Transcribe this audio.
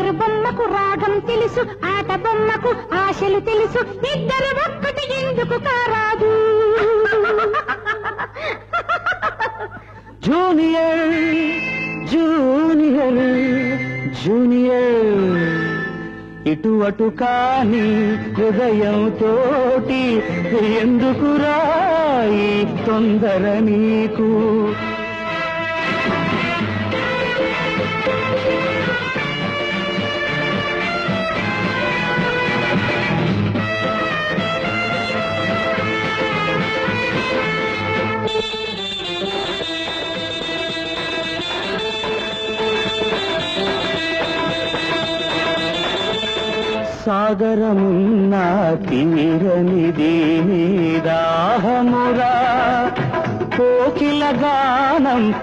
బంగారు బొమ్మకు రాగం తెలుసు ఆట బొమ్మకు ఆశలు తెలుసు ఇద్దరు ఒక్కటి ఎందుకు కారాదు? Junior junior junior. ఇటు అటు కాని హృదయం తోటి ఎందుకు రాయి తొందర నీకు? సాగరమున్న తీరనిది నీ దాహమురా. కోకిల గానం